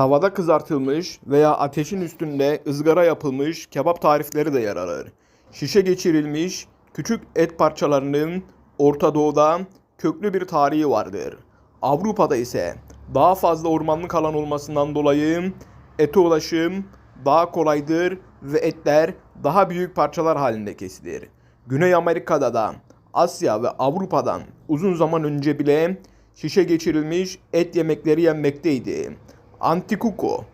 Tavada kızartılmış veya ateşin üstünde ızgara yapılmış kebap tarifleri de yer alır. Şişe geçirilmiş küçük et parçalarının Orta Doğu'da köklü bir tarihi vardır. Avrupa'da ise daha fazla ormanlık alan olmasından dolayı ete ulaşım daha kolaydır ve etler daha büyük parçalar halinde kesilir. Güney Amerika'da da Asya ve Avrupa'dan uzun zaman önce bile şişe geçirilmiş et yemekleri yenmekteydi. Antikuko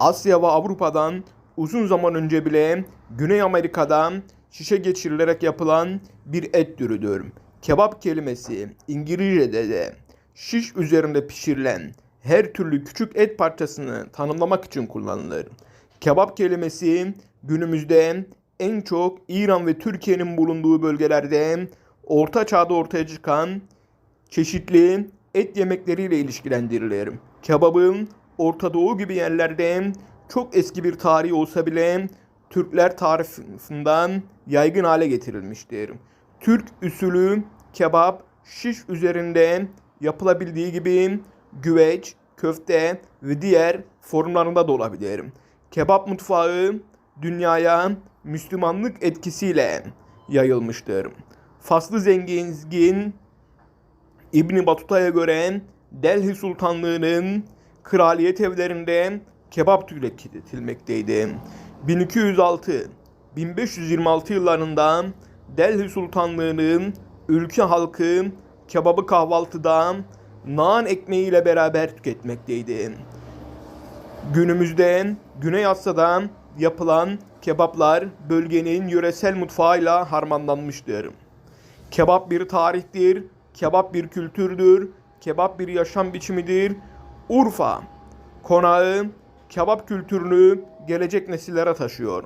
Asya ve Avrupa'dan uzun zaman önce bile Güney Amerika'dan şişe geçirilerek yapılan bir et türüdür. Kebap kelimesi İngilizce'de de şiş üzerinde pişirilen her türlü küçük et parçasını tanımlamak için kullanılır. Kebap kelimesi günümüzde en çok İran ve Türkiye'nin bulunduğu bölgelerde Orta Çağ'da ortaya çıkan çeşitli et yemekleriyle ilişkilendirilir. Kebabın Orta Doğu gibi yerlerde çok eski bir tarihi olsa bile Türkler tarafından yaygın hale getirilmiştir. Türk usulü kebap şiş üzerinde yapılabildiği gibi güveç, köfte ve diğer formlarında da olabilir. Kebap mutfağı dünyaya Müslümanlık etkisiyle yayılmıştır. Faslı zengin İbn Batuta'ya göre Delhi Sultanlığı'nın kraliyet evlerinde kebap tüketilmekteydi. 1206-1526 yıllarında Delhi Sultanlığı'nın ülke halkı kebabı kahvaltıda naan ekmeğiyle beraber tüketmekteydi. Günümüzde Güney Asya'da yapılan kebaplar bölgenin yöresel mutfağıyla harmanlanmıştır. Kebap bir tarihtir, kebap bir kültürdür, kebap bir yaşam biçimidir. Urfa konağı kebap kültürünü gelecek nesillere taşıyor.